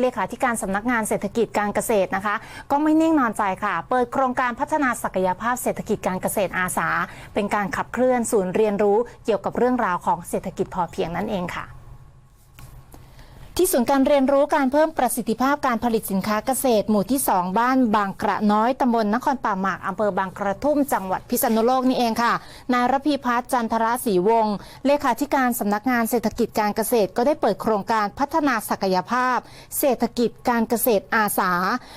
เลขาธิการสำนักงานเศรษฐกิจการเกษตรนะคะ ก็ไม่นิ่งนอนใจค่ะ เปิดโครงการพัฒนาศักยภาพเศรษฐกิจการเกษตรอาสา เป็นการขับเคลื่อนศูนย์เรียนรู้เกี่ยวกับเรื่องราวของเศรษฐกิจพอเพียงนั่นเองค่ะ ที่ศูนย์การเรียนรู้การเพิ่มประสิทธิภาพการผลิตสินค้าเกษตร หมู่ที่ 2 บ้านบางกระน้อยตำบลนครป่าหมากอำเภอบางกระทุ่มจังหวัดพิษณุโลกนี่เองค่ะ นายรพีพัฒน์จันทระศรีวงศ์เลขาธิการสำนักงานเศรษฐกิจการเกษตรก็ได้เปิดโครงการพัฒนาศักยภาพ เศรษฐกิจการเกษตรอาสา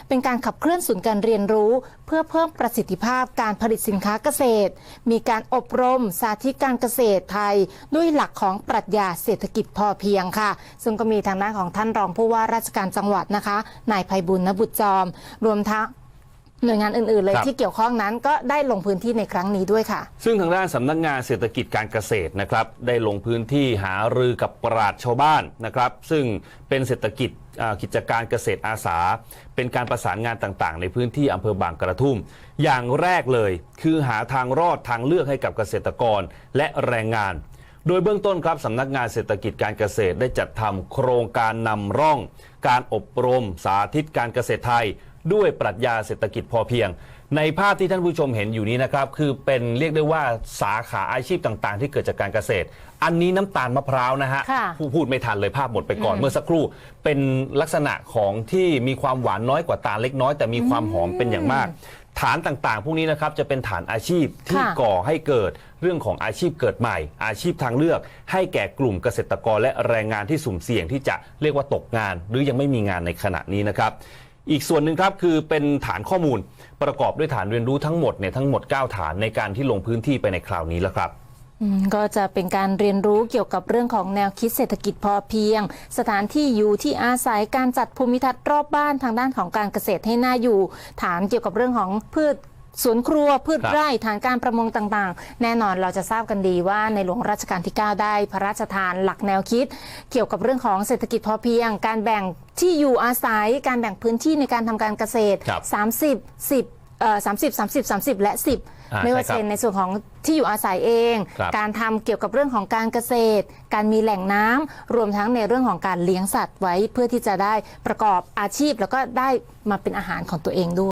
เป็นการขับเคลื่อนศูนย์การเรียนรู้ เพื่อเพิ่มประสิทธิภาพการผลิตสินค้าเกษตร มีการอบรมสาธิตการเกษตรไทย ด้วยหลักของปรัชญาเศรษฐกิจพอเพียงค่ะ ซึ่งก็มีทางด้านของท่านรองผู้ว่าราชการจังหวัดนะคะนายภัยบุญนบุตรจอม รวมทั้งหน่วยงานอื่น ๆ เลยครับ ที่เกี่ยวข้องนั้นก็ได้ลงพื้นที่ในครั้งนี้ด้วยค่ะ ซึ่งทางด้านสำนักงานเศรษฐกิจการเกษตรนะครับ ได้ลงพื้นที่หารือกับปราชญ์ชาวบ้านนะครับ ซึ่งเป็นเศรษฐกิจอ่ากิจการเกษตรอาสา เป็นการประสานงานต่างๆ ในพื้นที่อำเภอบางกระทุ่ม อย่างแรกเลย คือหาทางรอดทางเลือกให้กับเกษตรกรและแรงงาน โดยเบื้องต้นครับสำนักงานเศรษฐกิจการเกษตรได้จัดทำโครงการนำร่อง การอบรมสาธิตการเกษตรไทย ด้วยปรัชญาเศรษฐกิจพอเพียง ในภาพที่ท่านผู้ชมเห็นอยู่นี้นะครับ คือเป็นเรียกได้ว่าสาขาอาชีพต่างๆ ที่เกิดจากการเกษตร อันนี้น้ำตาลมะพร้าวนะฮะค่ะผู้พูดไม่ทันเลยภาพหมดไปก่อนเมื่อสักครู่ เป็นลักษณะของที่มีความหวานน้อยกว่าตาลเล็กน้อย แต่มีความหอมเป็นอย่างมาก ฐานต่างๆ พวกนี้นะครับจะเป็นฐานอาชีพที่ค่ะก่อให้เกิดเรื่องของอาชีพเกิดใหม่ อาชีพทางเลือก ให้แก่กลุ่มเกษตรกรและแรงงานที่สุ่มเสี่ยงที่จะเรียกว่าตกงาน หรือยังไม่มีงานในขณะนี้นะครับ อีกส่วนหนึ่งครับคือเป็นฐานข้อมูลประกอบด้วยฐานเรียนรู้ทั้งหมดเนี่ยทั้งหมด 9 ฐานในการที่ลงพื้นที่ไปในคราวนี้แล้วครับอืม ก็จะเป็นการเรียนรู้เกี่ยวกับเรื่องของแนวคิดเศรษฐกิจพอเพียง สถานที่อยู่ที่อาศัยการจัดภูมิทัศน์รอบบ้านทางด้านของการเกษตรให้น่าอยู่ ฐานเกี่ยวกับเรื่องของพืชสวนครัวพืชครับไร่ฐานการประมงต่างๆ แน่นอนเราจะทราบกันดีว่าในหลวงรัชกาลที่ 9 ได้พระราชทานหลักแนวคิด เกี่ยวกับเรื่องของเศรษฐกิจพอเพียง การแบ่งที่อยู่อาศัย การแบ่งพื้นที่ในการทำการเกษตร ครับ30 10เอ่อ30 30 30และ10อ่าไม่ว่าใช่จะครับเป็นในส่วนของที่อยู่อาศัยเอง ครับการทำเกี่ยวกับเรื่องของการเกษตร การมีแหล่งน้ำรวมทั้งในเรื่องของการเลี้ยงสัตว์ไว้เพื่อที่จะได้ประกอบอาชีพ แล้วก็ได้มาเป็นอาหารของตัวเองด้วย